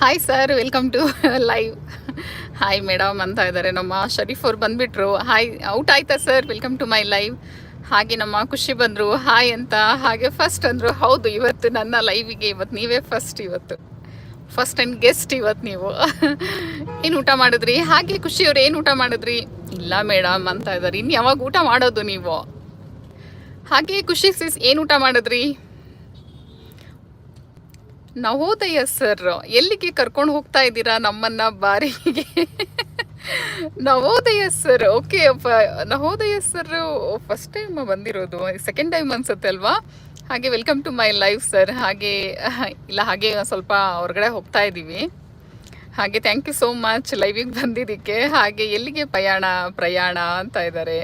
Hi sir welcome to live hi madam ಅಂತ ಇದ್ದಾರೆ ನಮ್ಮ ಶರೀಫ್ ಅವ್ರು ಬಂದ್ಬಿಟ್ರು. ಹಾಯ್ ಔಟ್ ಆಯ್ತಾ sir welcome to my live ಹಾಗೆ ನಮ್ಮ ಖುಷಿ ಬಂದರು. ಹಾಯ್ ಅಂತ. ಹಾಗೆ ಫಸ್ಟ್ ಅಂದರು, ಹೌದು, ಇವತ್ತು ನನ್ನ ಲೈವಿಗೆ ಇವತ್ತು ನೀವೇ ಫಸ್ಟ್ ಇವತ್ತು. ಫಸ್ಟ್ ಆ್ಯಂಡ್ ಗೆಸ್ಟ್ ಇವತ್ತು ನೀವು. ಏನು ಊಟ ಮಾಡಿದ್ರಿ? ಹಾಗೆ ಖುಷಿಯವ್ರು ಏನು ಊಟ ಮಾಡಿದ್ರಿ? ಇಲ್ಲ ಮೇಡಮ್ ಅಂತ ಇದ್ದಾರೆ ಇನ್ನು ಯಾವಾಗ ಊಟ ಮಾಡೋದು ನೀವು? ಹಾಗೆ ಖುಷಿ ಸಿಸ್ ಏನು ಊಟ ಮಾಡಿದ್ರಿ? ನವೋದಯ ಸರ್, ಎಲ್ಲಿಗೆ ಕರ್ಕೊಂಡು ಹೋಗ್ತಾ ಇದ್ದೀರಾ ನಮ್ಮನ್ನ ಬಾರಿಗೆ? Navodaya sir, okay Navodaya sir first time ಬಂದಿರೋದು ಸೆಕೆಂಡ್ ಟೈಮ್ ಅನ್ಸುತ್ತೆ ಅಲ್ವಾ? ಹಾಗೆ welcome to my life sir, ಹಾಗೆ, ಇಲ್ಲ, ಹಾಗೆ ಸ್ವಲ್ಪ ಹೊರಗಡೆ ಹೋಗ್ತಾ ಇದ್ದೀವಿ. ಹಾಗೆ ಥ್ಯಾಂಕ್ ಯು ಸೋ ಮಚ್ ಲೈವಿಗೆ ಬಂದಿದ್ದಕ್ಕೆ, ಹಾಗೆ ಎಲ್ಲಿಗೆ ಪ್ರಯಾಣ ಪ್ರಯಾಣ ಅಂತ ಇದ್ದಾರೆ?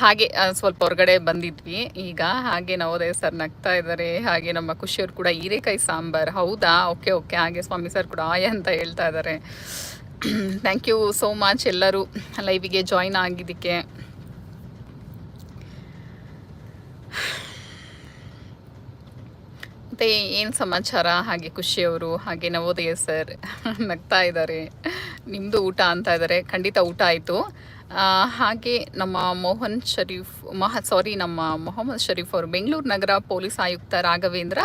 ಹಾಗೆ ಸ್ವಲ್ಪ ಹೊರಗಡೆ ಬಂದಿದ್ವಿ. ಈಗ ಹಾಗೆ ನವೋದಯ ಸರ್ ನಗ್ತಾ ಇದ್ದಾರೆ. ಹಾಗೆ ನಮ್ಮ ಖುಷಿಯವ್ರು ಕೂಡ ಹೀರೆಕಾಯಿ ಸಾಂಬಾರ್. ಹೌದಾ? Okay okay. ಹಾಗೆ ಸ್ವಾಮಿ ಸರ್ ಕೂಡ ಆಯ ಅಂತ ಹೇಳ್ತಾ ಇದ್ದಾರೆ. ಥ್ಯಾಂಕ್ ಯು ಸೋ ಮಚ್ ಎಲ್ಲರೂ ಲೈವಿಗೆ ಜಾಯಿನ್ ಆಗಿದ್ದಕ್ಕೆ. ಮತ್ತೆ ಏನು ಸಮಾಚಾರ? ಹಾಗೆ ಖುಷಿಯವರು, ಹಾಗೆ ನವೋದಯ ಸರ್ ನಗ್ತಾ ಇದ್ದಾರೆ. ನಿಮ್ಮದು ಊಟ ಅಂತ ಇದ್ದಾರೆ. ಖಂಡಿತ ಊಟ ಆಯಿತು. ಹಾಗೆ ನಮ್ಮ ಮೋಹನ್ ಶರೀಫ್ ಮಹ ಸಾರಿ ನಮ್ಮ ಮೊಹಮ್ಮದ್ ಶರೀಫ್ ಅವರು ಬೆಂಗಳೂರು ನಗರ ಪೊಲೀಸ್ ಆಯುಕ್ತ ರಾಘವೇಂದ್ರ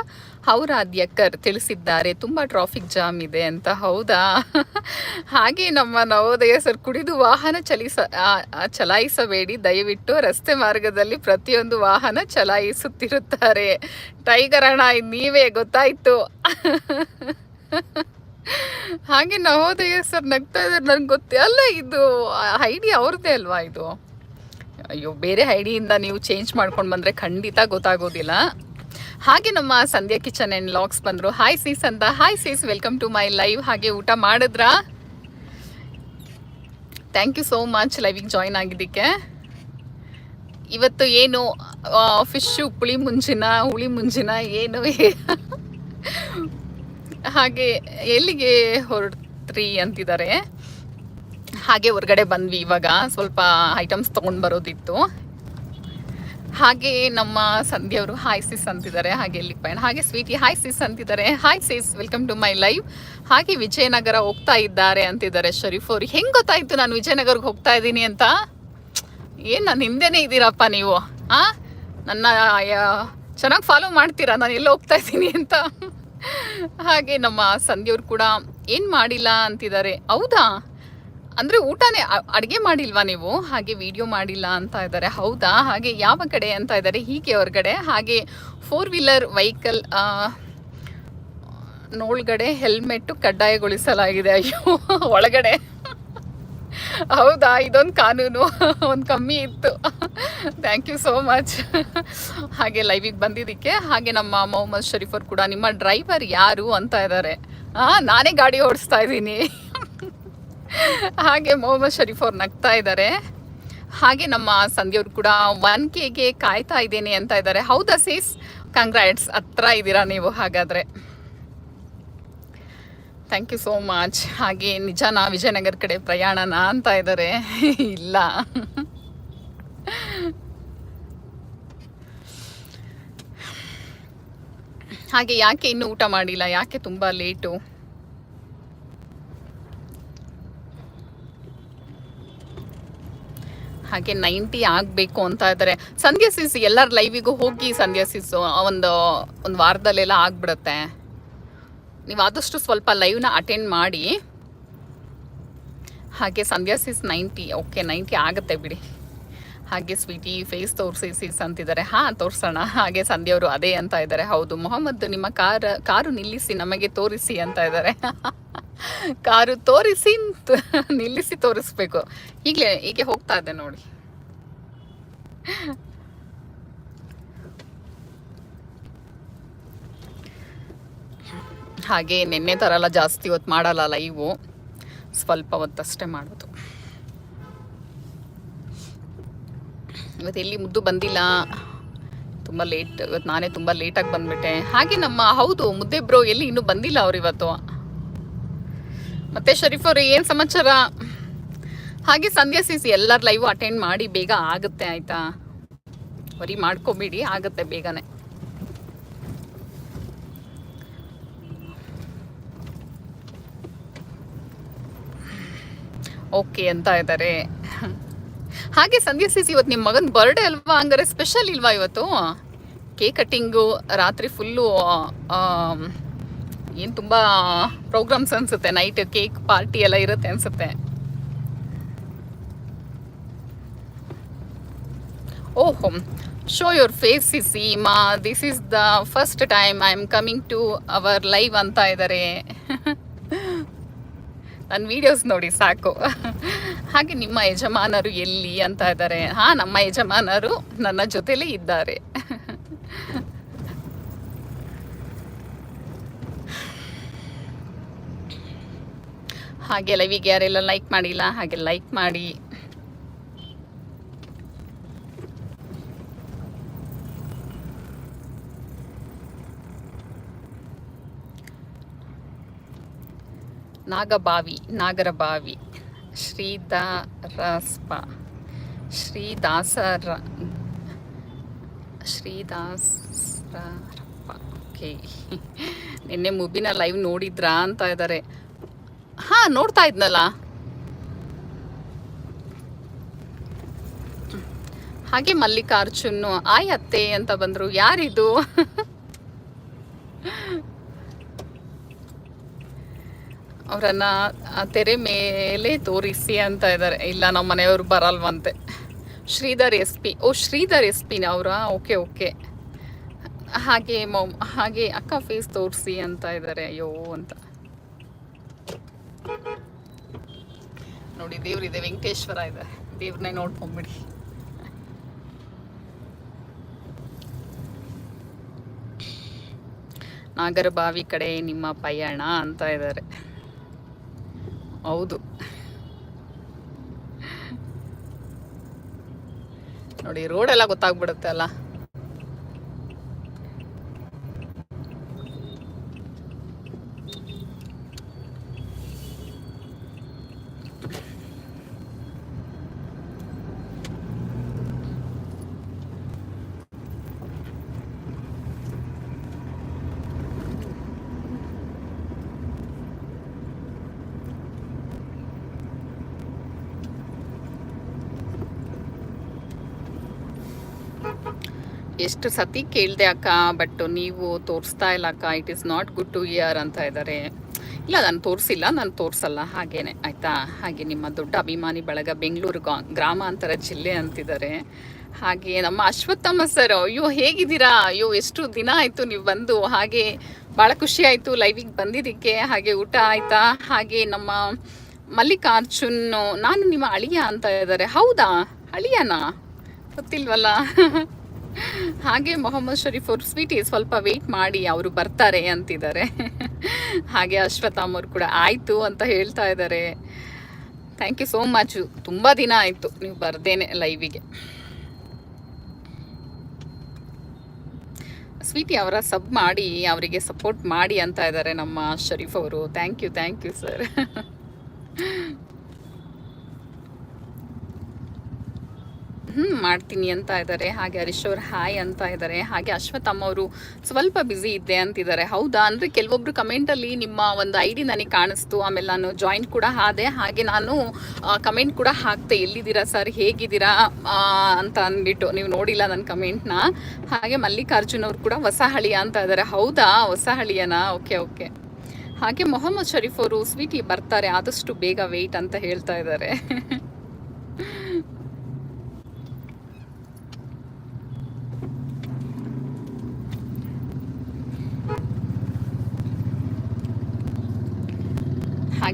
ಹೌರಾದ್ಯಕ್ಕರ್ ತಿಳಿಸಿದ್ದಾರೆ. ತುಂಬ ಟ್ರಾಫಿಕ್ ಜಾಮ್ ಇದೆ ಅಂತ. ಹೌದಾ? ಹಾಗೆ ನಮ್ಮ ನವೋದಯ ಸರ್ ಕುಡಿದು ವಾಹನ ಚಲಿಸ ಚಲಾಯಿಸಬೇಡಿ. ದಯವಿಟ್ಟು ರಸ್ತೆ ಮಾರ್ಗದಲ್ಲಿ ಪ್ರತಿಯೊಂದು ವಾಹನ ಚಲಾಯಿಸುತ್ತಿರುತ್ತಾರೆ. ಟೈಗರ್ ಅಣ್ಣ, ನೀವೇ ಗೊತ್ತಾಯ್ತು. ಹಾಗೆ ನವೋದಯ ಸರ್ ನಗ್ತಾ ಇದ್ದಾರೆ. ನನ್ಗೆ ಗೊತ್ತೇ ಅಲ್ಲ, ಇದು ಐಡಿ ಅವ್ರದ್ದೇ ಅಲ್ವಾ ಇದು? ಅಯ್ಯೋ, ಬೇರೆ ಐಡಿಯಿಂದ ನೀವು ಚೇಂಜ್ ಮಾಡ್ಕೊಂಡು ಬಂದರೆ ಖಂಡಿತ ಗೊತ್ತಾಗೋದಿಲ್ಲ. ಹಾಗೆ ನಮ್ಮ ಸಂಧ್ಯಾ ಕಿಚನ್ ಆ್ಯಂಡ್ ಲಾಕ್ಸ್ ಬಂದರು. ಹಾಯ್ ಸೀಸ್ ಅಂತ hi sis welcome to my live ಹಾಗೆ ಊಟ ಮಾಡಿದ್ರಾ? ಥ್ಯಾಂಕ್ ಯು ಸೋ ಮಚ್ ಲೈವಿಗೆ ಜಾಯ್ನ್ ಆಗಿದ್ದಕ್ಕೆ. ಇವತ್ತು ಏನು ಫಿಶ್ಶು ಪುಳಿ ಮುಂಜಿನ, ಹುಳಿ ಮುಂಜಿನ, ಏನು ಹಾಗೆ ಎಲ್ಲಿಗೆ ಹೊರಟ್ರಿ ಅಂತಿದ್ದಾರೆ? ಹಾಗೆ ಹೊರಗಡೆ ಬಂದ್ವಿ ಇವಾಗ. ಸ್ವಲ್ಪ ಐಟಮ್ಸ್ ತೊಗೊಂಡು ಬರೋದಿತ್ತು. ಹಾಗೆ ನಮ್ಮ ಸಂಧ್ಯವರು ಹಾಯ್ ಸಿಸ್ ಅಂತಿದ್ದಾರೆ. ಹಾಗೆ ಎಲ್ಲಿ ಪಯಣ? ಹಾಗೆ ಸ್ವೀಟಿ ಹಾಯ್ ಸಿಸ್ ಅಂತಿದ್ದಾರೆ. Hi sis welcome to my live ಹಾಗೆ ವಿಜಯನಗರ ಹೋಗ್ತಾ ಇದ್ದಾರೆ ಅಂತಿದ್ದಾರೆ ಶರೀಫ್ ಅವ್ರಿಗೆ ಹೆಂಗೆ ಗೊತ್ತಾಯ್ತು ನಾನು ವಿಜಯನಗರ್ಗೆ ಹೋಗ್ತಾ ಇದ್ದೀನಿ ಅಂತ? ಏನು ನನ್ನ ಹಿಂದೆನೇ ಇದ್ದೀರಪ್ಪ ನೀವು? ಆ? ನನ್ನ ಚೆನ್ನಾಗಿ ಫಾಲೋ ಮಾಡ್ತೀರಾ? ನಾನು ಎಲ್ಲೋ ಹೋಗ್ತಾ ಇದ್ದೀನಿ ಅಂತ. ಹಾಗೆ ನಮ್ಮ ಸಂಧ್ಯವ್ರು ಕೂಡ ಏನು ಮಾಡಿಲ್ಲ ಅಂತಿದ್ದಾರೆ. ಹೌದಾ? ಅಂದರೆ ಊಟನೇ ಅಡುಗೆ ಮಾಡಿಲ್ವಾ ನೀವು? ಹಾಗೆ ವಿಡಿಯೋ ಮಾಡಿಲ್ಲ ಅಂತ ಇದ್ದಾರೆ. ಹೌದಾ? ಹಾಗೆ ಯಾವ ಕಡೆ ಅಂತ ಇದ್ದಾರೆ? ಹೀಗೆ ಹೊರಗಡೆ. ಹಾಗೆ ಫೋರ್ ವೀಲರ್ ವೆಹಿಕಲ್ ನೋಳ್ಗಡೆ ಹೆಲ್ಮೆಟ್ಟು ಕಡ್ಡಾಯಗೊಳಿಸಲಾಗಿದೆ. ಅಯ್ಯೋ, ಒಳಗಡೆ. ಹೌದಾ? ಇದೊಂದು ಕಾನೂನು. ಒಂದು ಕಮ್ಮಿ ಇತ್ತು. ಥ್ಯಾಂಕ್ ಯು ಸೋ ಮಚ್ ಹಾಗೆ ಲೈವಿಗೆ ಬಂದಿದ್ದಕ್ಕೆ, ಹಾಗೆ ನಮ್ಮ ಮೊಹಮ್ಮದ್ ಶರೀಫ್ ಅವ್ರು ಕೂಡ ನಿಮ್ಮ ಡ್ರೈವರ್ ಯಾರು ಅಂತ ಇದ್ದಾರೆ ಹಾಂ ನಾನೇ ಗಾಡಿ ಓಡಿಸ್ತಾ ಇದ್ದೀನಿ. ಹಾಗೆ ಮೊಹಮ್ಮದ್ ಶರೀಫ್ ಅವ್ರು ನಗ್ತಾ ಇದ್ದಾರೆ ಹಾಗೆ ನಮ್ಮ ಸಂಧ್ಯವ್ರು ಕೂಡ ಒನ್ ಕೆಗೆ ಕಾಯ್ತಾ ಇದ್ದೇನೆ ಅಂತ ಇದ್ದಾರೆ ಹೌದಾ ಸೀಸ್ ಕಂಗ್ರಾಟ್ಸ್ ಹತ್ರ ಇದ್ದೀರಾ ನೀವು ಹಾಗಾದರೆ? ಥ್ಯಾಂಕ್ ಯು ಸೋ ಮಚ್ ಹಾಗೆ ನಿಜನಾ ವಿಜಯನಗರ ಕಡೆ ಪ್ರಯಾಣನಾ ಅಂತ ಇದ್ದಾರೆ ಇಲ್ಲ. ಹಾಗೆ ಯಾಕೆ ಇನ್ನೂ ಊಟ ಮಾಡಿಲ್ಲ? ಯಾಕೆ ತುಂಬ ಲೇಟು ಹಾಗೆ ನೈಂಟಿ ಆಗಬೇಕು ಅಂತ ಇದ್ದಾರೆ ಸಂಧ್ಯಾ ಸಿಸ್ ಎಲ್ಲರ ಲೈವಿಗೂ ಹೋಗಿ ಸಂಧ್ಯಾ ಸಿಸ್ ಒಂದು ಒಂದು ವಾರದಲ್ಲೆಲ್ಲ ಆಗ್ಬಿಡುತ್ತೆ. ನೀವು ಆದಷ್ಟು ಸ್ವಲ್ಪ ಲೈವ್ನ ಅಟೆಂಡ್ ಮಾಡಿ. ಹಾಗೆ Sandhya sis ninety okay ninety ಆಗುತ್ತೆ ಬಿಡಿ. ಹಾಗೆ ಸ್ವೀಟಿ ಫೇಸ್ ತೋರಿಸಿ ಸೀಸ್ ಅಂತಿದ್ದಾರೆ. ಹಾಂ, ತೋರಿಸೋಣ. ಹಾಗೆ ಸಂಧ್ಯವರು ಅದೇ ಅಂತ ಇದ್ದಾರೆ. ಹೌದು, ಮೊಹಮ್ಮದ್ ನಿಮ್ಮ ಕಾರ್, ಕಾರು ನಿಲ್ಲಿಸಿ ನಮಗೆ ತೋರಿಸಿ ಅಂತ ಇದ್ದಾರೆ. ಕಾರು ತೋರಿಸಿ ನಿಲ್ಲಿಸಿ ತೋರಿಸ್ಬೇಕು. ಈಗಲೇ, ಹೀಗೆ ಹೋಗ್ತಾ ಇದೆ ನೋಡಿ. ಹಾಗೆ ನಿನ್ನೆ ಥರ ಎಲ್ಲ ಜಾಸ್ತಿ ಹೊತ್ತು ಮಾಡಲ್ಲ ಲೈವು ಸ್ವಲ್ಪ ಹೊತ್ತಷ್ಟೇ ಮಾಡೋದು. ಇವತ್ತು ಎಲ್ಲಿ ಮುದ್ದು ಬಂದಿಲ್ಲ. ತುಂಬ ಲೇಟ್ ಇವತ್ತು ನಾನೇ ತುಂಬ ಲೇಟಾಗಿ ಬಂದ್ಬಿಟ್ಟೆ. ಹಾಗೆ ನಮ್ಮ, ಹೌದು, ಮುದ್ದೆ ಬ್ರೋ ಎಲ್ಲಿ ಇನ್ನೂ ಬಂದಿಲ್ಲ ಅವ್ರು ಇವತ್ತು. ಮತ್ತೆ ಶರೀಫ್ ಅವರು, ಏನು ಸಮಾಚಾರ? ಹಾಗೆ ಸಂಧ್ಯಾ ಸಿಸಿ ಎಲ್ಲರ ಲೈವ್ ಅಟೆಂಡ್ ಮಾಡಿ ಬೇಗ ಆಗುತ್ತೆ, ಆಯಿತಾ? ವರಿ ಮಾಡ್ಕೊಬೇಡಿ, ಆಗುತ್ತೆ ಬೇಗನೆ. ಓಕೆ ಅಂತ ಇದ್ದಾರೆ ಹಾಗೆ ಸಂಧ್ಯಾ ಸಿಸಿ ಇವತ್ತು ನಿಮ್ಮ ಮಗನ ಬರ್ಡೇ ಅಲ್ವಾ? ಹಂಗಾರೆ ಸ್ಪೆಷಲ್ ಇಲ್ವಾ ಇವತ್ತು? ಕೇಕ್ ಕಟ್ಟಿಂಗು ರಾತ್ರಿ ಫುಲ್ಲು ಏನು ತುಂಬ ಪ್ರೋಗ್ರಾಮ್ಸ್ ಅನಿಸುತ್ತೆ. ನೈಟ್ ಕೇಕ್ ಪಾರ್ಟಿ ಎಲ್ಲ ಇರುತ್ತೆ ಅನಿಸುತ್ತೆ. ಓಹೋ show your face see ma this is the first time I am coming to our live ಅಂತ ಇದ್ದಾರೆ ನನ್ನ ವಿಡಿಯೋಸ್ ನೋಡಿ ಸಾಕು. ಹಾಗೆ ನಿಮ್ಮ ಯಜಮಾನರು ಎಲ್ಲಿ ಅಂತ ಇದ್ದಾರೆ ಹಾಂ, ನಮ್ಮ ಯಜಮಾನರು ನನ್ನ ಜೊತೆಲೇ ಇದ್ದಾರೆ. ಹಾಗೆ ಲೈವಿಗೆ ಯಾರೆಲ್ಲ ಲೈಕ್ ಮಾಡಿಲ್ಲ, ಹಾಗೆ ಲೈಕ್ ಮಾಡಿ. ನಾಗಬಾವಿ, ನಾಗರಬಾವಿ, ಶ್ರೀದಾರಸ್ಪ, ಶ್ರೀದಾಸರ, ಶ್ರೀದಾಸರಪ್ಪ. ಓಕೆ. ನಿನ್ನೆ ಮುಬಿನ ಲೈವ್ ನೋಡಿದ್ರಾ ಅಂತ ಇದ್ದಾರೆ ಹಾ, ನೋಡ್ತಾ ಇದ್ನಲ್ಲ. ಹಾಗೆ ಮಲ್ಲಿಕಾರ್ಜುನ್, ಆಯ್ ಅತ್ತೆ ಅಂತ ಬಂದ್ರು. ಯಾರಿದು? ಅವರನ್ನ ತೆರೆ ಮೇಲೆ ತೋರಿಸಿ ಅಂತ ಇದ್ದಾರೆ. ಇಲ್ಲ, ನಮ್ಮ ಮನೆಯವರು ಬರಲ್ವಂತೆ. Sridhar S P. ಓ, ಶ್ರೀಧರ್ ಎಸ್ ಪಿನ ಅವರಾ? Okay okay. ಹಾಗೆ ಮೊಮ್ ಹಾಗೆ ಅಕ್ಕ ಫೇಸ್ ತೋರಿಸಿ ಅಂತ ಇದ್ದಾರೆ. ಅಯ್ಯೋ, ಅಂತ. ನೋಡಿ, ದೇವ್ರಿದೆ, ವೆಂಕಟೇಶ್ವರ ಇದೆ. ದೇವ್ರನ್ನೇ ನೋಡ್ಕೊಂಬಿಡಿ. ನಾಗರಬಾವಿ ಕಡೆ ನಿಮ್ಮ ಪಯಣ ಅಂತ ಇದ್ದಾರೆ. ಹೌದು. ನೋಡಿ ರೋಡ್ ಎಲ್ಲ ಗೊತ್ತಾಗ್ಬಿಡುತ್ತೆ ಅಲ್ಲ? ಎಷ್ಟು ಸತಿ ಕೇಳಿದೆ, ಅಕ್ಕ ಬಟ್ ನೀವು ತೋರಿಸ್ತಾ ಇಲ್ಲ, ಅಕ್ಕ it is not good to hear ಅಂತ ಇದ್ದಾರೆ ಇಲ್ಲ, ನಾನು ತೋರಿಸಿಲ್ಲ, ನಾನು ತೋರಿಸಲ್ಲ, ಹಾಗೇನೆ, ಆಯಿತಾ? ಹಾಗೆ ನಿಮ್ಮ ದೊಡ್ಡ ಅಭಿಮಾನಿ ಬಳಗ ಬೆಂಗಳೂರು ಗ್ರಾಮಾಂತರ ಜಿಲ್ಲೆ ಅಂತಿದ್ದಾರೆ ಹಾಗೆ ನಮ್ಮ ಅಶ್ವತ್ಥಮ್ಮ ಸರ್ ಅಯ್ಯೋ, ಹೇಗಿದ್ದೀರಾ? ಅಯ್ಯೋ, ಎಷ್ಟು ದಿನ ಆಯಿತು ನೀವು ಬಂದು? ಹಾಗೆ ಭಾಳ ಖುಷಿ ಆಯಿತು ಲೈವಿಗೆ ಬಂದಿದ್ದಕ್ಕೆ. ಹಾಗೆ ಊಟ ಆಯಿತಾ? ಹಾಗೆ ನಮ್ಮ ಮಲ್ಲಿಕಾರ್ಜುನ್, ನಾನು ನಿಮ್ಮ ಅಳಿಯ ಅಂತ ಇದ್ದಾರೆ ಹೌದಾ? ಅಳಿಯನಾ? ಗೊತ್ತಿಲ್ವಲ್ಲ? ಹಾಗೆ ಮೊಹಮ್ಮದ್ ಶರೀಫ್ ಅವ್ರು ಸ್ವೀಟಿ ಸ್ವಲ್ಪ ವೆಯ್ಟ್ ಮಾಡಿ ಅವರು ಬರ್ತಾರೆ ಅಂತಿದ್ದಾರೆ. ಹಾಗೆ ಅಶ್ವಥಾಮ್ ಅವ್ರು ಕೂಡ ಆಯಿತು ಅಂತ ಹೇಳ್ತಾ ಇದ್ದಾರೆ. ಥ್ಯಾಂಕ್ ಯು ಸೋ ಮಚ್ ತುಂಬ ದಿನ ಆಯಿತು ನೀವು ಬರ್ದೇನೆ ಲೈವಿಗೆ ಸ್ವೀಟಿ ಅವರ ಸಬ್ ಮಾಡಿ, ಅವರಿಗೆ ಸಪೋರ್ಟ್ ಮಾಡಿ ಅಂತ ಇದ್ದಾರೆ ನಮ್ಮ ಶರೀಫ್ ಅವರು. Thank you thank you sir ಹ್ಞೂ ಮಾಡ್ತೀನಿ ಅಂತ ಇದ್ದಾರೆ ಹಾಗೆ ಹರೀಶ್ ಅವ್ರು ಹಾಯ್ ಅಂತ ಇದ್ದಾರೆ ಹಾಗೆ ಅಶ್ವಥಮ್ಮ ಅವರು ಸ್ವಲ್ಪ ಬ್ಯುಸಿ ಇದ್ದೆ ಅಂತಿದ್ದಾರೆ ಹೌದಾ? ಅಂದರೆ ಕೆಲವೊಬ್ರು ಕಮೆಂಟಲ್ಲಿ ನಿಮ್ಮ ಒಂದು ಐ ಡಿ ನನಗೆ ಕಾಣಿಸ್ತು, ಆಮೇಲೆ ನಾನು ಜಾಯಿನ್ ಕೂಡ ಆದೆ. ಹಾಗೆ ನಾನು ಕಮೆಂಟ್ ಕೂಡ ಹಾಕ್ತೆ ಎಲ್ಲಿದ್ದೀರಾ ಸರ್ ಹೇಗಿದ್ದೀರಾ? ಅಂತ ಅಂದ್ಬಿಟ್ಟು. ನೀವು ನೋಡಿಲ್ಲ ನನ್ನ ಕಮೆಂಟ್ನ ಹಾಗೆ ಮಲ್ಲಿಕಾರ್ಜುನ್ ಅವರು ಕೂಡ ಹೊಸ ಹಳಿಯ ಅಂತ ಇದ್ದಾರೆ ಹೌದಾ? ಹೊಸ ಹಳಿಯನಾ ಓಕೆ ಓಕೆ ಹಾಗೆ ಮೊಹಮ್ಮದ್ ಶರೀಫ್ ಅವರು ಸ್ವೀಟಿ ಬರ್ತಾರೆ. ಆದಷ್ಟು ಬೇಗ ವೆಯ್ಟ್ ಅಂತ ಹೇಳ್ತಾ ಇದ್ದಾರೆ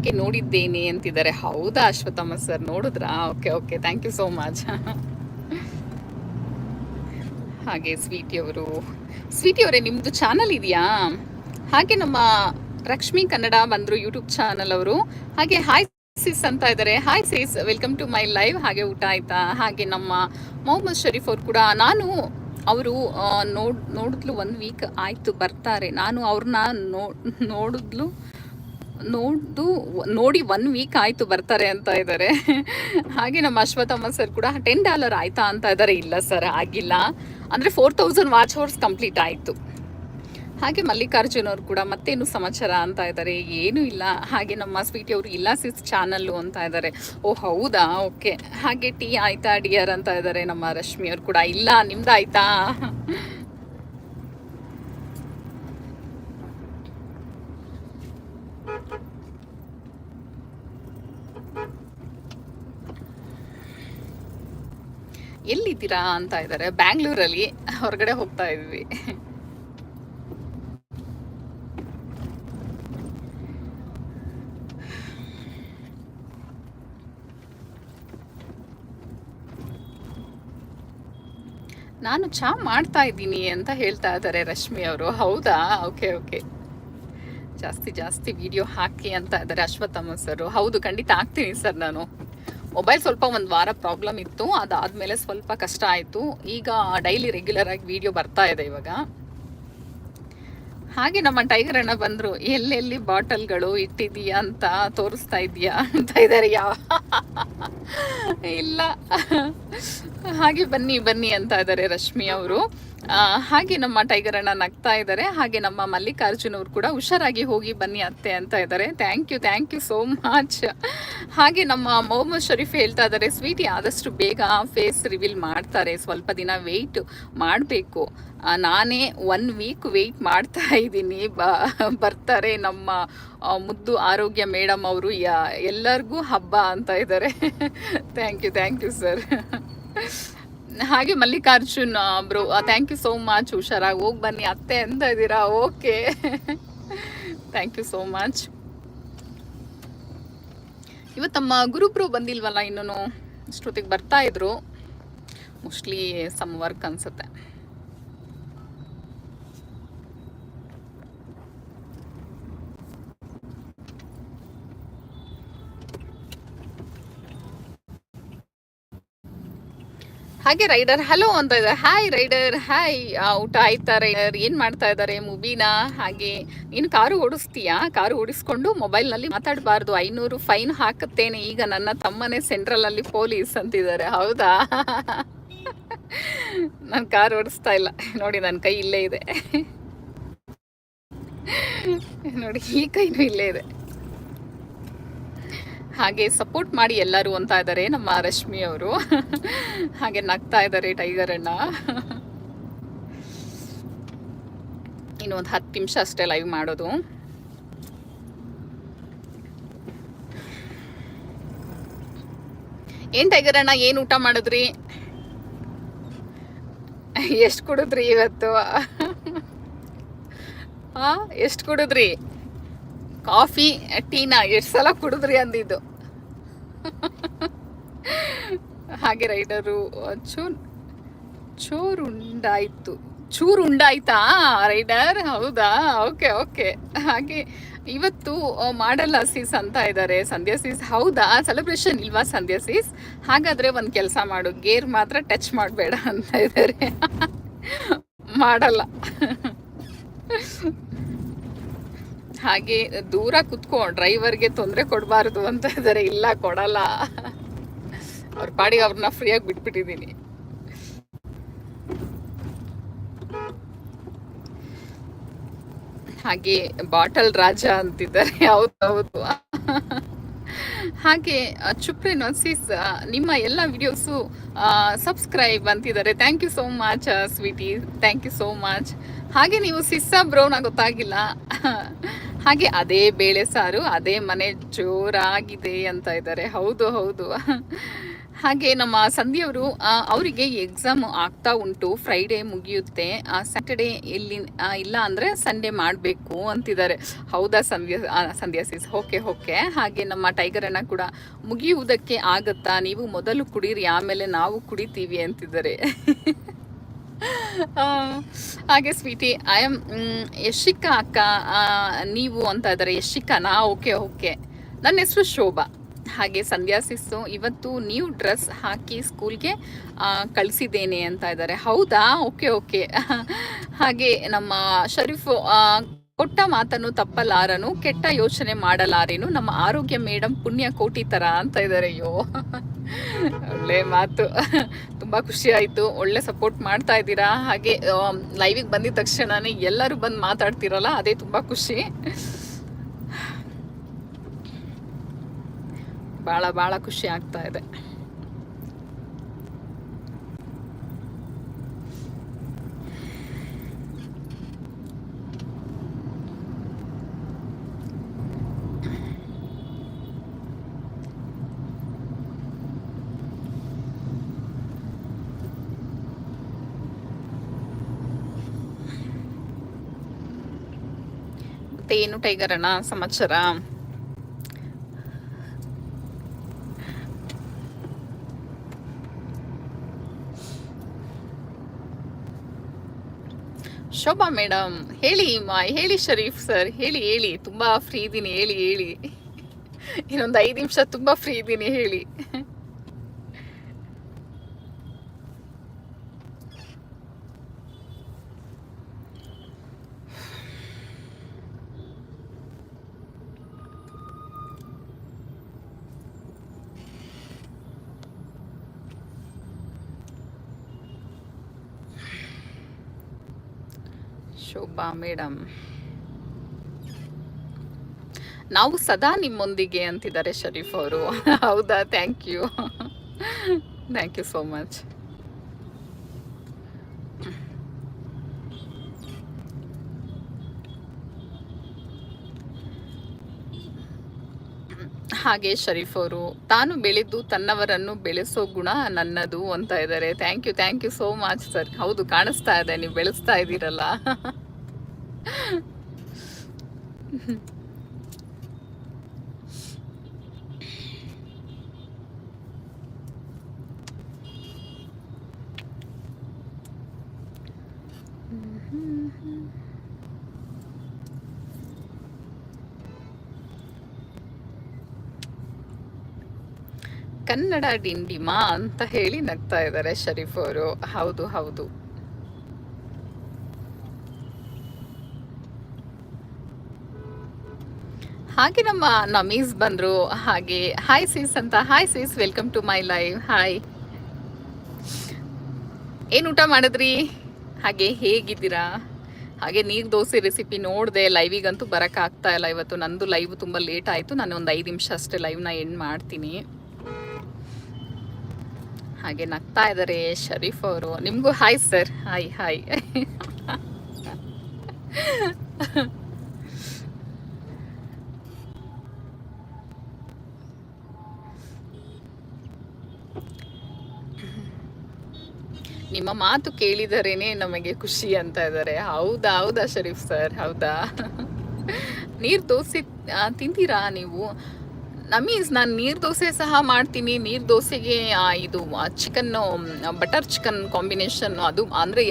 ಹಾಗೆ ನೋಡಿದ್ದೇನೆ ಅಂತಿದ್ದಾರೆ. ಹೌದಾ ಅಶ್ವಥಮ್ಮ ಸರ್? ನೋಡಿದ್ರಾ? Okay okay. Thank you so much ಹಾಗೆ ಸ್ವೀಟಿ ಅವರು. ಸ್ವೀಟಿ ಅವರೇ ನಿಮ್ಮದು ಚಾನಲ್ ಇದೆಯಾ? ಹಾಗೆ ನಮ್ಮ ಲಕ್ಷ್ಮಿ ಕನ್ನಡ ಬಂದರು ಯೂಟ್ಯೂಬ್ ಚಾನಲ್ ಅವರು. ಹಾಗೆ ಹಾಯ್ ಸಿಸ್ ಅಂತ ಇದ್ದಾರೆ hi sis welcome to my live ಹಾಗೆ ಊಟ ಆಯ್ತಾ? ಹಾಗೆ ನಮ್ಮ ಮೊಹಮ್ಮದ್ ಶರೀಫ್ ಅವ್ರು ಕೂಡ, ನಾನು ಅವರು ನೋಡ್, ನೋಡಿದ್ಲು ಒಂದು ವೀಕ್ ಆಯಿತು ಬರ್ತಾರೆ. ನಾನು ಅವ್ರನ್ನ ನೋ, ನೋಡಿದ್ಲು ನೋಡ್ದು, ನೋಡಿ ಒನ್ ವೀಕ್ ಆಯಿತು ಬರ್ತಾರೆ ಅಂತ ಇದ್ದಾರೆ ಹಾಗೆ ನಮ್ಮ ಅಶ್ವಥಮ್ಮ ಸರ್ ಕೂಡ ಟೆನ್ ಡಾಲರ್ ಆಯ್ತಾ ಅಂತ ಇದ್ದಾರೆ ಇಲ್ಲ ಸರ್ ಆಗಿಲ್ಲ. ಅಂದರೆ four thousand watch hours complete ಆಯಿತು. ಹಾಗೆ ಮಲ್ಲಿಕಾರ್ಜುನ್ ಅವರು ಕೂಡ ಮತ್ತೇನು ಸಮಾಚಾರ ಅಂತ ಇದ್ದಾರೆ ಏನೂ ಇಲ್ಲ. ಹಾಗೆ ನಮ್ಮ ಸ್ವೀಟಿ ಅವರು ಇಲ್ಲ ಸಿಸ್ ಚಾನಲ್ಲು ಅಂತ ಇದ್ದಾರೆ ಓ, ಹೌದಾ? ಓಕೆ ಹಾಗೆ ಟೀ ಆಯ್ತಾ ಡಿಯರ್ ಅಂತ ಇದ್ದಾರೆ ನಮ್ಮ ರಶ್ಮಿ ಅವರು ಕೂಡ. ಇಲ್ಲ ನಿಮ್ದು ಆಯ್ತಾ ಎಲ್ಲಿದ್ದೀರಾ ಅಂತ ಇದ್ದಾರೆ ಬ್ಯಾಂಗ್ಳೂರಲ್ಲಿ ಹೊರಗಡೆ ಹೋಗ್ತಾ ಇದ್ವಿ. ನಾನು ಚಾ ಮಾಡ್ತಾ ಇದ್ದೀನಿ ಅಂತ ಹೇಳ್ತಾ ಇದ್ದಾರೆ ರಶ್ಮಿ ಅವರು. ಹೌದಾ? Okay okay. ಜಾಸ್ತಿ ಜಾಸ್ತಿ ವಿಡಿಯೋ ಹಾಕಿ ಅಂತ ಇದ್ದಾರೆ ಅಶ್ವತ್ಥಮ್ಮ ಸರ್. ಹೌದು, ಖಂಡಿತ ಹಾಕ್ತೀನಿ ಸರ್ ನಾನು. ಮೊಬೈಲ್ ಸ್ವಲ್ಪ ಒಂದು ವಾರ ಪ್ರಾಬ್ಲಮ್ ಇತ್ತು, ಅದಾದಮೇಲೆ ಸ್ವಲ್ಪ ಕಷ್ಟ ಆಯಿತು. ಈಗ ಡೈಲಿ ರೆಗ್ಯುಲರ್ ಆಗಿ ವಿಡಿಯೋ ಬರ್ತಾ ಇದೆ ಇವಾಗ. ಹಾಗೆ ನಮ್ಮ ಟೈಗರ್ ಅಣ್ಣ ಬಂದರು, ಎಲ್ಲೆಲ್ಲಿ ಬಾಟಲ್ಗಳು ಇಟ್ಟಿದೀಯಾ ಅಂತ ತೋರಿಸ್ತಾ ಇದೀಯಾ ಅಂತ ಇದ್ದಾರೆ ಯಾವ? ಇಲ್ಲ. ಹಾಗೆ ಬನ್ನಿ ಬನ್ನಿ ಅಂತ ಇದ್ದಾರೆ ರಶ್ಮಿ ಅವರು. ಹಾಗೆ ನಮ್ಮ ಟೈಗರ್ ಅಣ್ಣ ನಗ್ತಾ ಇದ್ದಾರೆ. ಹಾಗೆ ನಮ್ಮ ಮಲ್ಲಿಕಾರ್ಜುನ್ ಅವರು ಕೂಡ ಹುಷಾರಾಗಿ ಹೋಗಿ ಬನ್ನಿ ಅತ್ತೆ ಅಂತ ಇದ್ದಾರೆ. Thank you thank you so much ಹಾಗೆ ನಮ್ಮ ಮೊಹಮ್ಮದ್ ಶರೀಫ್ ಹೇಳ್ತಾ ಇದ್ದಾರೆ ಸ್ವೀಟಿ ಆದಷ್ಟು ಬೇಗ ಫೇಸ್ ರಿವೀಲ್ ಮಾಡ್ತಾರೆ. ಸ್ವಲ್ಪ ದಿನ ವೆಯ್ಟ್ ಮಾಡಬೇಕು. ನಾನೇ ಒನ್ ವೀಕ್ ವೆಯ್ಟ್ ಮಾಡ್ತಾ ಇದ್ದೀನಿ. ಬ, ಬರ್ತಾರೆ ನಮ್ಮ ಮುದ್ದು ಆರೋಗ್ಯ ಮೇಡಮ್ ಅವರು. ಎಲ್ಲರಿಗೂ ಹಬ್ಬ ಅಂತ ಇದ್ದಾರೆ. Thank you thank you sir ಹಾಗೆ Mallikarjun bro thank you so much ಹುಷಾರಾಗಿ ಹೋಗಿ ಬನ್ನಿ. ಅತ್ತೆ ಅಂತ ಇದ್ದೀರಾ okay thank you so much ಇವತ್ತಮ್ಮ ಗುರುಬ್ರು ಬಂದಿಲ್ವಲ್ಲ ಇನ್ನೂ ಇಷ್ಟೊತ್ತಿಗೆ ಬರ್ತಾ ಇದ್ರು. ಮೋಸ್ಟ್ಲಿ ಸಮ್ ವರ್ಕ್ ಅನ್ಸುತ್ತೆ. ಹಾಗೆ ರೈಡರ್, ಹಲೋ ಅಂತ ಇದೆ. ಹಾಯ್ ರೈಡರ್ ಹಾಯ್ ಊಟ ಆಯ್ತಾ ರೈಡರ್? ಏನು ಮಾಡ್ತಾ ಇದ್ದಾರೆ ಮುಬೀನಾ ಹಾಗೆ, ನೀನು ಕಾರು ಓಡಿಸ್ತೀಯಾ? ಕಾರು ಓಡಿಸ್ಕೊಂಡು ಮೊಬೈಲ್ನಲ್ಲಿ ಮಾತಾಡಬಾರ್ದು. ಐನೂರು ಫೈನ್ ಹಾಕುತ್ತೇನೆ. ಈಗ ನನ್ನ ತಮ್ಮನೇ ಸೆಂಟ್ರಲಲ್ಲಿ ಪೊಲೀಸ್ ಅಂತಿದ್ದಾರೆ. ಹೌದಾ? ನಾನು ಕಾರು ಓಡಿಸ್ತಾ ಇಲ್ಲ. ನೋಡಿ ನನ್ನ ಕೈ ಇಲ್ಲೇ ಇದೆ. ನೋಡಿ, ಈ ಕೈನೂ ಇಲ್ಲೇ ಇದೆ. ಹಾಗೆ ಸಪೋರ್ಟ್ ಮಾಡಿ ಎಲ್ಲರೂ ಅಂತ ಇದ್ದಾರೆ ನಮ್ಮ ರಶ್ಮಿ ಅವರು. ಹಾಗೆ ನಗ್ತಾ ಇದ್ದಾರೆ ಟೈಗರ್ ಅಣ್ಣ ಇನ್ನು ಒಂದು ಹತ್ತು ನಿಮಿಷ ಅಷ್ಟೇ ಲೈವ್ ಮಾಡೋದು. ಏನ್ ಟೈಗರ್ ಅಣ್ಣ, ಏನ್ ಊಟ ಮಾಡಿದ್ರಿ? ಎಷ್ಟು ಕುಡಿದ್ರಿ ಇವತ್ತು? ಆ ಎಷ್ಟು ಕುಡಿದ್ರಿ? ಕಾಫಿ, ಟೀನಾ, ಎಷ್ಟು ಸಲ ಕುಡಿದ್ರಿ ಅಂದಿದ್ದು. ಹಾಗೆ ರೈಡರು ಚೂರ್ ಉಂಡಾಯ್ತು ಚೂರು ಉಂಡಾಯ್ತಾ ರೈಡರ್? ಹೌದಾ? Okay okay. ಹಾಗೆ ಇವತ್ತು ಮಾಡಲ್ಲ ಸೀಸ್ ಅಂತ ಇದ್ದಾರೆ ಸಂಧ್ಯಾ ಸೀಸ್. ಹೌದಾ? ಸೆಲೆಬ್ರೇಷನ್ ಇಲ್ವಾ ಸಂಧ್ಯಾ ಸೀಸ್? ಹಾಗಾದ್ರೆ ಒಂದು ಕೆಲಸ ಮಾಡು. ಗೇರ್ ಮಾತ್ರ ಟಚ್ ಮಾಡಬೇಡ ಅಂತ ಇದ್ದಾರೆ ಮಾಡಲ್ಲ. ಹಾಗೆ ದೂರ ಕುತ್ಕೋ ಡ್ರೈವರ್ಗೆ ತೊಂದರೆ ಕೊಡಬಾರ್ದು ಅಂತ ಇದ್ದಾರೆ ಇಲ್ಲ, ಕೊಡಲ್ಲ. ಅವ್ರ ಪಾಡಿಗೆ ಅವ್ರನ್ನ ಫ್ರೀಯಾಗಿ ಬಿಟ್ಬಿಟ್ಟಿದ್ದೀನಿ ಹಾಗೆ ಬಾಟಲ್ ರಾಜ ಅಂತಿದ್ದಾರೆ. ಹೌದು ಹೌದು. ಹಾಗೆ ಚುಪ್ರೆ ನೊಸಿಸ್ ನಿಮ್ಮ ಎಲ್ಲ ವಿಡಿಯೋಸು ಸಬ್ಸ್ಕ್ರೈಬ್ ಅಂತಿದ್ದಾರೆ. Thank you so much sweetie thank you so much ಹಾಗೆ ನೀವು ಸಿಸ್ಸಾ ಬ್ರೌನ ಗೊತ್ತಾಗಿಲ್ಲ. ಹಾಗೆ ಅದೇ ಬೇಳೆ ಸಾರು, ಅದೇ ಮನೆ ಜೋರಾಗಿದೆ ಅಂತ ಇದ್ದಾರೆ. ಹೌದು ಹೌದು. ಹಾಗೆ ನಮ್ಮ ಸಂಧಿಯವರು ಅವರಿಗೆ ಎಕ್ಸಾಮ್ ಆಗ್ತಾ ಉಂಟು. ಫ್ರೈಡೇ ಮುಗಿಯುತ್ತೆ. ಸ್ಯಾಟರ್ಡೇ ಇಲ್ಲಿ ಇಲ್ಲ ಅಂದರೆ ಸಂಡೇ ಮಾಡಬೇಕು ಅಂತಿದ್ದಾರೆ. ಹೌದಾ ಸಂಧ್ಯಾ ಸಂಧ್ಯಾ ಸಿಸ್ ಓಕೆ ಓಕೆ ಹಾಗೆ ನಮ್ಮ ಟೈಗರ್ ಅಣ್ಣ ಕೂಡ ಮುಗಿಯುವುದಕ್ಕೆ ಆಗುತ್ತಾ? ನೀವು ಮೊದಲು ಕುಡೀರಿ, ಆಮೇಲೆ ನಾವು ಕುಡಿತೀವಿ ಅಂತಿದ್ದಾರೆ. ಹಾಗೆ ಸ್ವೀಟಿ ಐ ಆಮ್ ಯಶಿಕಾ ಅಕ್ಕ ನೀವು ಅಂತ ಇದ್ದಾರೆ. ಯಶಿಕಾನಾ ಓಕೆ ಓಕೆ. ನನ್ನ ಹೆಸರು ಶೋಭಾ. ಹಾಗೆ ಸಂಧ್ಯಾ ಸಿಸ್ಸು, ಇವತ್ತು ನೀವು ಡ್ರೆಸ್ ಹಾಕಿ ಸ್ಕೂಲ್ಗೆ ಕಳಿಸಿದ್ದೇನೆ ಅಂತ ಇದ್ದಾರೆ. ಹೌದಾ? Okay okay. ಹಾಗೆ ನಮ್ಮ ಶರೀಫು ಕೊಟ್ಟ ಮಾತನ್ನು ತಪ್ಪಲಾರನು, ಕೆಟ್ಟ ಯೋಚನೆ ಮಾಡಲಾರೇನು, ನಮ್ಮ ಆರೋಗ್ಯ ಮೇಡಮ್ ಪುಣ್ಯ ಕೋಟಿ ತರ ಅಂತ ಇದ್ದಾರೆ. ಅಯ್ಯೋ, ಒಳ್ಳೆ ಮಾತು. ತುಂಬ ಖುಷಿ ಆಯಿತು. ಒಳ್ಳೆ ಸಪೋರ್ಟ್ ಮಾಡ್ತಾ ಇದ್ದೀರಾ? ಹಾಗೆ ಲೈವಿಗೆ ಬಂದಿದ ತಕ್ಷಣನೇ ಎಲ್ಲರೂ ಬಂದು ಮಾತಾಡ್ತಿರಲ್ಲ, ಅದೇ ತುಂಬ ಖುಷಿ. ಭಾಳ ಭಾಳ ಖುಷಿ ಆಗ್ತಾ ಇದೆ. ಮತ್ತೆ ಏನು ಟೈಗರ್ ಅಣ್ಣ ಸಮಾಚಾರ ಶೋಭಾ ಮೇಡಮ್ ಹೇಳಿ ಮಾ ಹೇಳಿ ಶರೀಫ್ ಸರ್, ಹೇಳಿ ಹೇಳಿ, ತುಂಬಾ ಫ್ರೀ ಇದ್ದೀನಿ ಹೇಳಿ ಹೇಳಿ. ಇನ್ನೊಂದು ಐದು ನಿಮಿಷ ತುಂಬಾ ಫ್ರೀ ಇದ್ದೀನಿ ಹೇಳಿ. ಮೇಡಮ್ ನಾವು ಸದಾ ನಿಮ್ಮೊಂದಿಗೆ ಅಂತಿದ್ದಾರೆ ಶರೀಫ್ ಅವರು. ಹೌದಾ? Thank you. Thank you so much. ಹಾಗೆ ಶರೀಫ್ ಅವರು, ತಾನು ಬೆಳೆದು ತನ್ನವರನ್ನು ಬೆಳೆಸೋ ಗುಣ ನನ್ನದು ಅಂತ ಇದ್ದಾರೆ. Thank you thank you so much sir. ಹೌದು, ಕಾಣಿಸ್ತಾ ಇದೆ, ನೀವು ಬೆಳೆಸ್ತಾ ಇದ್ದೀರಲ್ಲ. ಕನ್ನಡ ಡಿಂಡಿಮಾ ಅಂತ ಹೇಳಿ ನಗ್ತಾ ಇದ್ದಾರೆ ಶರೀಫ್ ಅವರು. ಹೌದು ಹೌದು. ಹಾಗೆ ನಮ್ಮ ನಮೀಸ್ ಬಂದ್ರು. ಹಾಗೆ ಹಾಯ್ ಸೀಸ್ ಅಂತ. Hi sis welcome to my live hi ಏನು ಊಟ ಮಾಡಿದ್ರಿ? ಹಾಗೆ ಹೇಗಿದ್ದೀರಾ? ಹಾಗೆ ನೀರು ದೋಸೆ ರೆಸಿಪಿ ನೋಡಿದೆ. ಲೈವಿಗಂತೂ ಬರೋಕ್ಕಾಗ್ತಾ ಇಲ್ಲ ಇವತ್ತು. ನಂದು ಲೈವ್ ತುಂಬ ಲೇಟ್ ಆಯಿತು. ನಾನು ಒಂದು ಐದು ನಿಮಿಷ ಅಷ್ಟೇ ಲೈವ್ನ ಎಂಡ್ ಮಾಡ್ತೀನಿ. ಹಾಗೆ ನಗ್ತಾ ಇದ್ದಾರೆ ಶರೀಫ್ ಅವರು. ನಿಮಗೂ ಹಾಯ್ ಸರ್ ಹಾಯ್ ಹಾಯ್ ನಿಮ್ಮ ಮಾತು ಕೇಳಿದರೇನೆ ನಮಗೆ ಖುಷಿ ಅಂತ ಇದ್ದಾರೆ. ಹೌದಾ ಹೌದಾ ಶರೀಫ್ ಸರ್? ಹೌದಾ? ನೀರು ದೋಸೆ ತಿಂತೀರಾ ನೀವು? ನಮೀಸ್ ನಾನು ನೀರು ದೋಸೆ ಸಹ ಮಾಡ್ತೀನಿ. ನೀರು ದೋಸೆಗೆ ಇದು ಚಿಕನ್ ಬಟರ್ ಚಿಕನ್ ಕಾಂಬಿನೇಷನ್ ಅದು, ಅಂದರೆ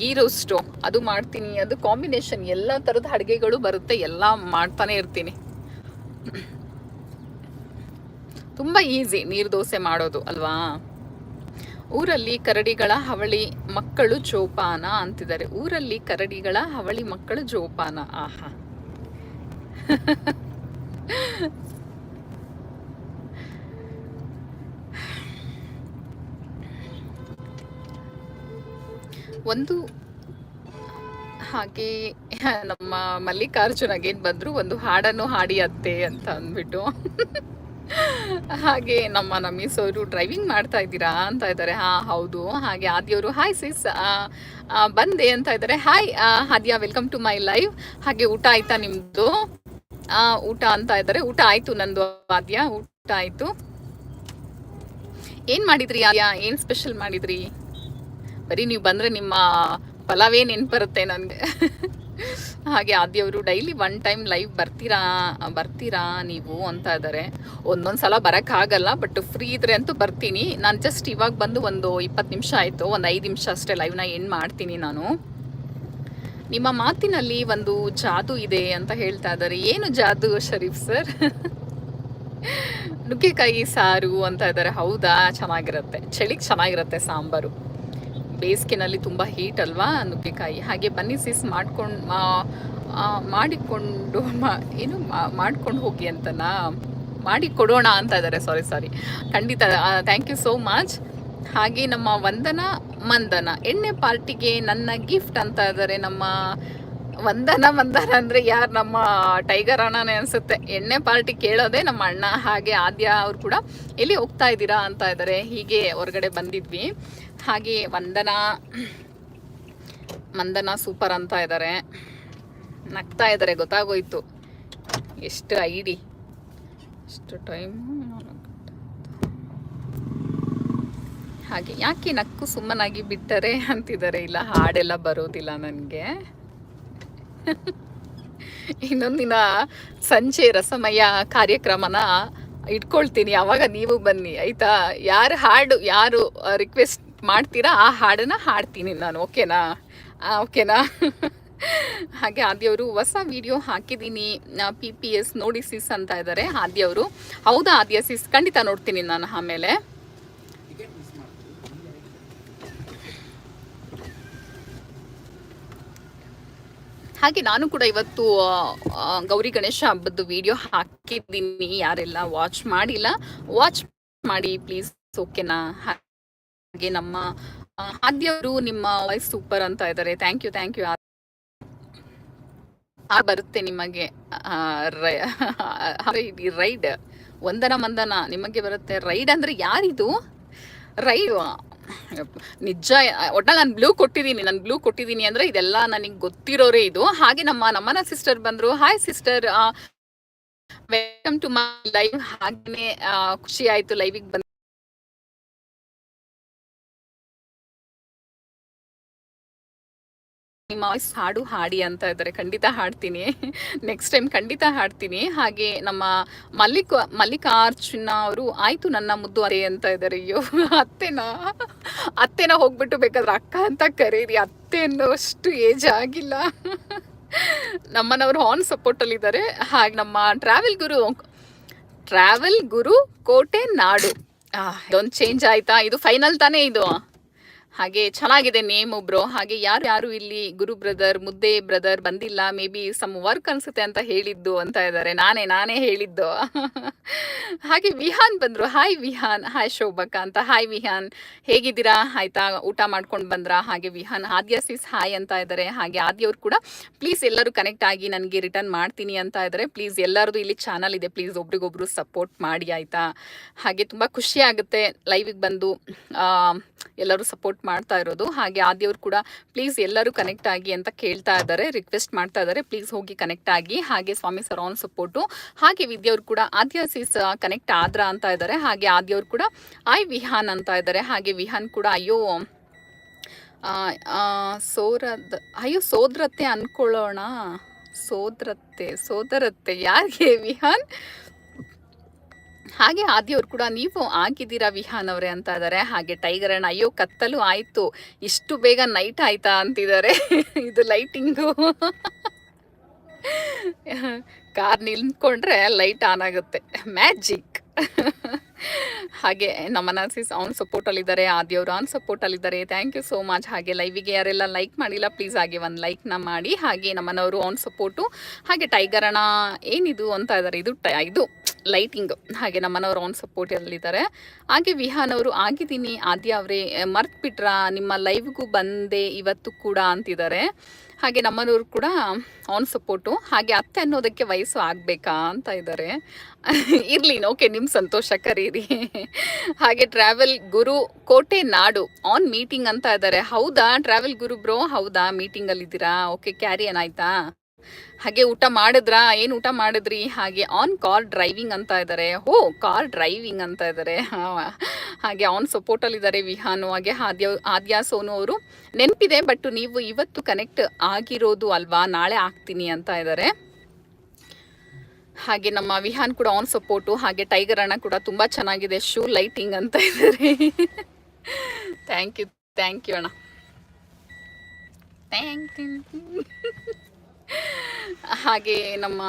ಗೀ ರೋಸ್ಟು ಅದು ಮಾಡ್ತೀನಿ. ಅದು ಕಾಂಬಿನೇಷನ್ ಎಲ್ಲ ಥರದ ಅಡುಗೆಗಳು ಬರುತ್ತೆ. ಎಲ್ಲ ಮಾಡ್ತಾನೆ ಇರ್ತೀನಿ. ತುಂಬ ಈಸಿ ನೀರು ದೋಸೆ ಮಾಡೋದು, ಅಲ್ವಾ? ಊರಲ್ಲಿ ಕರಡಿಗಳ ಹವಳಿ ಮಕ್ಕಳು ಜೋಪಾನ ಅಂತಿದ್ದಾರೆ. ಊರಲ್ಲಿ ಕರಡಿಗಳ ಹವಳಿ ಮಕ್ಕಳು ಜೋಪಾನ. ಆಹಾ. ಒಂದು ಹಾಗೆ ನಮ್ಮ ಮಲ್ಲಿಕಾರ್ಜುನ್ ಅಗೇನ್ ಬಂದ್ರು ಒಂದು ಹಾಡನ್ನು ಹಾಡಿ ಅತ್ತೆ ಅಂತ ಅಂದ್ಬಿಟ್ಟು. ಹಾಗೆ ನಮ್ಮ ನಮೀಸ್ ಅವರು ಡ್ರೈವಿಂಗ್ ಮಾಡ್ತಾ ಇದ್ದೀರಾ ಅಂತ ಇದ್ದಾರೆ. ಹಾ ಹೌದು. ಹಾಗೆ ಆದ್ಯವರು ಹಾಯ್ ಸಿಸ್ ಬಂದೆ ಅಂತ ಇದ್ದಾರೆ. Hi Aadya welcome to my live ಹಾಗೆ ಊಟ ಆಯ್ತಾ ನಿಮ್ದು? ಆ, ಊಟ ಅಂತ ಇದ್ದಾರೆ. ಊಟ ಆಯ್ತು ನಂದು ಆದ್ಯ ಊಟ ಆಯ್ತು. ಏನ್ ಮಾಡಿದ್ರಿ ಆದ್ಯ? ಏನ್ ಸ್ಪೆಷಲ್ ಮಾಡಿದ್ರಿ? ಬರೀ ನೀವು ಬಂದ್ರೆ ನಿಮ್ಮ ಪಲಾವೇ ನೆನ್ಪು ಬರುತ್ತೆ ನನಗೆ. ಹಾಗೆ ಆದ್ಯವರು ಡೈಲಿ ಒನ್ ಟೈಮ್ ಲೈವ್ ಬರ್ತೀರಾ ಬರ್ತೀರಾ ನೀವು ಅಂತ ಇದ್ದಾರೆ ಒಂದೊಂದು ಸಲ ಬರೋಕ್ಕಾಗಲ್ಲ ಬಟ್ ಫ್ರೀ ಇದ್ರೆ ಅಂತೂ ಬರ್ತೀನಿ. ನಾನು ಜಸ್ಟ್ ಇವಾಗ ಬಂದು ಒಂದು ಇಪ್ಪತ್ತು ನಿಮಿಷ ಆಯಿತು, ಒಂದು ಐದು ನಿಮಿಷ ಅಷ್ಟೇ ಲೈವ್ನ ಎಂಡ್ ಮಾಡ್ತೀನಿ ನಾನು. ನಿಮ್ಮ ಮಾತಿನಲ್ಲಿ ಒಂದು ಜಾದು ಇದೆ ಅಂತ ಹೇಳ್ತಾ ಇದ್ದಾರೆ ಏನು ಜಾದು ಶರೀಫ್ ಸರ್ ನುಗ್ಗೆಕಾಯಿ ಸಾರು ಅಂತ ಇದ್ದಾರೆ ಹೌದಾ? ಚೆನ್ನಾಗಿರುತ್ತೆ. ಚಳಿಗೆ ಚೆನ್ನಾಗಿರುತ್ತೆ ಸಾಂಬಾರು. ಬೇಸಿಗೆನಲ್ಲಿ ತುಂಬ ಹೀಟ್ ಅಲ್ವಾ ನುಗ್ಗೆಕಾಯಿ? ಹಾಗೆ ಬನ್ನಿ ಸಿಸ್ ಮಾಡ್ಕೊಂಡು ಮಾಡಿಕೊಂಡು ಏನು ಮಾಡ್ಕೊಂಡು ಹೋಗಿ ಅಂತನಾ? ಮಾಡಿ ಕೊಡೋಣ ಅಂತ ಇದ್ದಾರೆ ಸಾರಿ ಸಾರಿ ಖಂಡಿತ ಥ್ಯಾಂಕ್ ಯು ಸೋ ಮಚ್ ಹಾಗೆ ನಮ್ಮ ವಂದನ, ಮಂದನ, ಎಣ್ಣೆ ಪಾರ್ಟಿಗೆ ನನ್ನ ಗಿಫ್ಟ್ ಅಂತ ಇದ್ದಾರೆ ನಮ್ಮ ವಂದನ ವಂದನ ಅಂದರೆ ಯಾರು ನಮ್ಮ ಟೈಗರ್ ಅಣ್ಣನೇ ಅನಿಸುತ್ತೆ. ಎಣ್ಣೆ ಪಾರ್ಟಿ ಕೇಳೋದೇ ನಮ್ಮ ಅಣ್ಣ, ಹಾಗೆ ಆದ್ಯ ಅವ್ರು ಕೂಡ ಎಲ್ಲಿ ಹೋಗ್ತಾ ಇದ್ದೀರಾ ಅಂತ ಇದ್ದಾರೆ. ಹೀಗೆ ಹೊರಗಡೆ ಬಂದಿದ್ವಿ. ಹಾಗೆ ವಂದನ ಮಂದನ ಸೂಪರ್ ಅಂತ ಇದ್ದಾರೆ. ನಗ್ತಾ ಇದ್ದಾರೆ, ಗೊತ್ತಾಗೋಯ್ತು. ಎಷ್ಟು ಐಡಿ. ಎಷ್ಟು ಟೈಮ್. ಹಾಗೆ ಯಾಕೆ ನಕ್ಕು ಸುಮ್ಮನಾಗಿ ಬಿಟ್ಟರೆ ಅಂತಿದ್ದಾರೆ. ಇಲ್ಲ, ಹಾಡೆಲ್ಲ ಬರೋದಿಲ್ಲ ನನಗೆ. ಇನ್ನೊಂದಿನ ಸಂಜೆ ರಸಮಯ ಕಾರ್ಯಕ್ರಮನ ಇಟ್ಕೊಳ್ತೀನಿ. ಅವಾಗ ನೀವು ಬನ್ನಿ, ಆಯ್ತಾ? ಯಾರು ಹಾಡು, ಯಾರು ರಿಕ್ವೆಸ್ಟ್ ಮಾಡ್ತೀರಾ, ಆ ಹಾಡನ್ನ ಹಾಡ್ತೀನಿ ನಾನು, ಓಕೆನಾ? ಓಕೆನಾ? ಹಾಗೆ ಆದ್ಯವರು ಹೊಸ ವಿಡಿಯೋ ಹಾಕಿದ್ದೀನಿ ಪಿ ಪಿ ಎಸ್ ನೋಡಿ ಸಿಸ್ ಅಂತ ಇದ್ದಾರೆ ಆದ್ಯವರು ಹೌದಾ ಆದ್ಯ ಸಿಸ್ ಖಂಡಿತ ನೋಡ್ತೀನಿ ನಾನು ಆಮೇಲೆ. ಹಾಗೆ ನಾನು ಕೂಡ ಇವತ್ತು ಗೌರಿ ಗಣೇಶ ಹಬ್ಬದ ವಿಡಿಯೋ ಹಾಕಿದ್ದೀನಿ. ಯಾರೆಲ್ಲ ವಾಚ್ ಮಾಡಿಲ್ಲ ವಾಚ್ ಮಾಡಿ ಪ್ಲೀಸ್ ಓಕೆನಾ ಹಾಗೆ ನಮ್ಮ ಆದ್ಯವರು ನಿಮ್ಮ ವಾಯ್ಸ್ ಸೂಪರ್ ಅಂತ ಇದ್ದಾರೆ ಥ್ಯಾಂಕ್ ಯು ಥ್ಯಾಂಕ್ ಯು ಆ ಬರುತ್ತೆ ನಿಮಗೆ ರೈಡ್. ವಂದನ, ಮಂದನ, ನಿಮಗೆ ಬರುತ್ತೆ. ರೈಡ್ ಅಂದ್ರೆ ಯಾರಿದು? ರೈಡ್ ನಿಜ, ಒಟ್ನಲ್ಲಿ ನಾನು ಬ್ಲೂ ಕೊಟ್ಟಿದ್ದೀನಿ, ನಾನು ಬ್ಲೂ ಕೊಟ್ಟಿದ್ದೀನಿ ಅಂದ್ರೆ ಇದೆಲ್ಲ ನನಗೆ ಗೊತ್ತಿರೋರೇ ಇದು. ಹಾಗೆ ನಮ್ಮ, ನಮ್ಮನ ಸಿಸ್ಟರ್ ಬಂದರು hi sister welcome to my live ಹಾಗೇನೆ ಖುಷಿ ಆಯ್ತು ಲೈವಿಗೆ ಬಂದ ನಿಮ್ಮ ವಾಯ್ಸ್ ಹಾಡು ಹಾಡಿ ಅಂತ ಇದ್ದಾರೆ. ಖಂಡಿತ ಹಾಡ್ತೀನಿ. ನೆಕ್ಸ್ಟ್ ಟೈಮ್ ಖಂಡಿತ ಹಾಡ್ತೀನಿ. ಹಾಗೆ ನಮ್ಮ ಮಲ್ಲಿಕ, ಮಲ್ಲಿಕಾರ್ಜುನ ಅವರು, ಆಯ್ತು ನನ್ನ ಮುದ್ದು ಅರೆ ಅಂತ ಇದ್ದಾರೆ. ಅಯ್ಯೋ, ಅತ್ತೆನ? ಅತ್ತೆನ ಹೋಗ್ಬಿಟ್ಟು ಬೇಕಾದ್ರೆ ಅಕ್ಕ ಅಂತ ಕರೀರಿ. ಅತ್ತೆ ಅನ್ನೋಷ್ಟು ಏಜ್ ಆಗಿಲ್ಲ. ನಮ್ಮನವರು ಆನ್ ಸಪೋರ್ಟಲ್ಲಿ ಇದ್ದಾರೆ. ಹಾಗೆ ನಮ್ಮ ಟ್ರಾವೆಲ್ ಗುರು ಟ್ರಾವೆಲ್ ಗುರು ಕೋಟೆ ನಾಡು ಇದೊಂದು ಚೇಂಜ್ ಆಯ್ತಾ? ಇದು ಫೈನಲ್ ತಾನೇ ಇದು? ಹಾಗೆ ಚೆನ್ನಾಗಿದೆ ನೇಮ್ ಒಬ್ರು. ಹಾಗೆ ಯಾರು ಯಾರು ಇಲ್ಲಿ ಗುರು ಬ್ರದರ್ ಮುದ್ದೆ ಬ್ರದರ್ ಬಂದಿಲ್ಲ ಮೇ ಬಿ ಸಮ್ ವರ್ಕ್ ಅನ್ಸುತ್ತೆ ಅಂತ ಹೇಳಿದ್ದು ಅಂತ ಇದ್ದಾರೆ ನಾನೇ ನಾನೇ ಹೇಳಿದ್ದು. ಹಾಗೆ ವಿಹಾನ್ ಬಂದ್ರು. ಹಾಯ್ ವಿಹಾನ್ ಹಾಯ್ ಶೋಭಕ್ಕ ಅಂತ. ಹಾಯ್ ವಿಹಾನ್, ಹೇಗಿದ್ದೀರಾ? ಆಯ್ತಾ? ಊಟ ಮಾಡ್ಕೊಂಡು ಬಂದ್ರಾ? ಹಾಗೆ ವಿಹಾನ್, ಆದ್ಯ ಸಿಸ್ ಹಾಯ್ ಅಂತ ಇದ್ದಾರೆ ಹಾಗೆ ಆದ್ಯವ್ರು ಕೂಡ ಪ್ಲೀಸ್ ಎಲ್ಲರೂ ಕನೆಕ್ಟ್ ಆಗಿ ನನಗೆ ರಿಟರ್ನ್ ಮಾಡ್ತೀನಿ ಅಂತ ಇದ್ದಾರೆ ಪ್ಲೀಸ್ ಎಲ್ಲರದು ಇಲ್ಲಿ ಚಾನಲ್ ಇದೆ. ಪ್ಲೀಸ್ ಒಬ್ರಿಗೊಬ್ರು ಸಪೋರ್ಟ್ ಮಾಡಿ, ಆಯ್ತಾ? ಹಾಗೆ ತುಂಬ ಖುಷಿ ಆಗುತ್ತೆ ಲೈವಿಗೆ ಬಂದು ಎಲ್ಲರೂ ಸಪೋರ್ಟ್ ಮಾಡ್ತಾ ಇರೋದು. ಹಾಗೆ ಆದಿಯವರು ಕೂಡ ಪ್ಲೀಸ್ ಎಲ್ಲರೂ ಕನೆಕ್ಟ್ ಆಗಿ ಅಂತ ಕೇಳ್ತಾ ಇದ್ದಾರೆ ರಿಕ್ವೆಸ್ಟ್ ಮಾಡ್ತಾ ಇದ್ದಾರೆ. ಪ್ಲೀಸ್ ಹೋಗಿ ಕನೆಕ್ಟ್ ಆಗಿ. ಹಾಗೆ ಸ್ವಾಮಿ ಸರ್ ಆನ್ ಸಪೋರ್ಟು ಹಾಗೆ ವಿದ್ಯವ್ರು ಕೂಡ ಆದ್ಯ ಸೀಸ್ ಕನೆಕ್ಟ್ ಆದ್ರ ಅಂತ ಇದ್ದಾರೆ. ಹಾಗೆ ಆದಿಯವರು ಕೂಡ ಐ ವಿಹಾನ್ ಅಂತ ಇದ್ದಾರೆ. ಹಾಗೆ ವಿಹಾನ್ ಕೂಡ, ಅಯ್ಯೋ ಸೋರದ್, ಅಯ್ಯೋ ಸೋದ್ರತೆ ಅನ್ಕೊಳ್ಳೋಣ. ಸೋದ್ರತೆ ಸೋದರತ್ತೆ. ಯಾರಿಗೆ ವಿಹಾನ್? ಹಾಗೆ ಆದಿಯವ್ರು ಕೂಡ ನೀವು ಆಗಿದ್ದೀರಾ ವಿಹಾನ್ ಅವರೇ ಅಂತ ಇದ್ದಾರೆ. ಹಾಗೆ ಟೈಗರ್ ಅಣ್ಣ, ಅಯ್ಯೋ ಕತ್ತಲು ಆಯ್ತು. ಇಷ್ಟು ಬೇಗ ನೈಟ್ ಆಯ್ತಾ ಅಂತಿದ್ದಾರೆ. ಇದು ಲೈಟಿಂಗು ಕಾರ್ ನಿಲ್ಕೊಂಡ್ರೆ ಲೈಟ್ ಆನ್ ಆಗುತ್ತೆ. ಮ್ಯಾಜಿಕ್ ಹಾಗೆ ನಮ್ಮ ಇಸ್ ಆನ್ ಸಪೋರ್ಟಲ್ಲಿದ್ದಾರೆ ಆದಿಯವರು ಆನ್ ಸಪೋರ್ಟಲ್ಲಿದ್ದಾರೆ ಥ್ಯಾಂಕ್ ಯು ಸೋ ಮಚ್ ಹಾಗೆ ಲೈವಿಗೆ ಯಾರೆಲ್ಲ ಲೈಕ್ ಮಾಡಿಲ್ಲ ಪ್ಲೀಸ್ ಹಾಗೆ ಒಂದು ಲೈಕ್ನ ಮಾಡಿ. ಹಾಗೆ ನಮ್ಮನವರು ಆನ್ ಸಪೋರ್ಟು ಹಾಗೆ ಟೈಗರ್ ಅಣ್ಣ ಏನಿದು ಅಂತ ಇದ್ದಾರೆ. ಇದು ಟೈ ಇದು ಲೈಟಿಂಗ್, ಹಾಗೆ ನಮ್ಮನವರು ಆನ್ ಸಪೋರ್ಟಲ್ಲಿದ್ದಾರೆ ಹಾಗೆ ವಿಹಾನ್ ಅವರು ಆಗಿದ್ದೀನಿ, ಆದ್ಯ ಅವರೇ ಮರ್ತ್ ಬಿಟ್ರಾ ನಿಮ್ಮ ಲೈವ್ಗೂ ಬಂದೆ ಇವತ್ತು ಕೂಡ ಅಂತಿದ್ದಾರೆ. ಹಾಗೆ ನಮ್ಮನವರು ಕೂಡ ಆನ್ ಸಪೋರ್ಟು ಹಾಗೆ ಅತ್ತೆ ಅನ್ನೋದಕ್ಕೆ ವಯಸ್ಸು ಆಗಬೇಕಾ ಅಂತ ಇದ್ದಾರೆ. ಇರಲಿ ಓಕೆ ನಿಮ್ಮ ಸಂತೋಷ ಕರೀರಿ. ಹಾಗೆ ಟ್ರಾವೆಲ್ ಗುರು ಕೋಟೆ ನಾಡು ಆನ್ ಮೀಟಿಂಗ್ ಅಂತ ಇದ್ದಾರೆ. ಹೌದಾ? ಟ್ರಾವೆಲ್ ಗುರು ಬ್ರೋ ಹೌದಾ? ಮೀಟಿಂಗಲ್ಲಿದ್ದೀರಾ ಓಕೆ ಕ್ಯಾರಿ ಏನಾಯ್ತಾ ಹಾಗೆ ಊಟ ಮಾಡಿದ್ರಾ? ಏನು ಊಟ ಮಾಡಿದ್ರಿ? ಹಾಗೆ ಆನ್ ಕಾರ್ ಡ್ರೈವಿಂಗ್ ಅಂತ ಇದ್ದಾರೆ ಹೋ ಕಾರ್ ಡ್ರೈವಿಂಗ್ ಅಂತ ಇದ್ದಾರೆ ಹಾಗೆ ಆನ್ ಸಪೋರ್ಟಲ್ಲಿದ್ದಾರೆ ವಿಹಾನು, ಹಾಗೆ ಆದ್ಯ ಆದ್ಯ ಸೋನು ಅವರು. ನೆನಪಿದೆ ಬಟ್ ನೀವು ಇವತ್ತು ಕನೆಕ್ಟ್ ಆಗಿರೋದು ಅಲ್ವಾ? ನಾಳೆ ಆಗ್ತೀನಿ ಅಂತ ಇದ್ದಾರೆ ಹಾಗೆ ನಮ್ಮ ವಿಹಾನ್ ಕೂಡ ಆನ್ ಸಪೋರ್ಟು ಹಾಗೆ ಟೈಗರ್ ಅಣ್ಣ ಕೂಡ ತುಂಬ ಚೆನ್ನಾಗಿದೆ. ಶೂ ಲೈಟಿಂಗ್ ಅಂತ ಇದ್ದಾರೆ ಥ್ಯಾಂಕ್ ಯು ಥ್ಯಾಂಕ್ ಯು ಅಣ್ಣ. ಥ್ಯಾಂಕ್ ಯು ಹಾಗೆ ನಮ್ಮ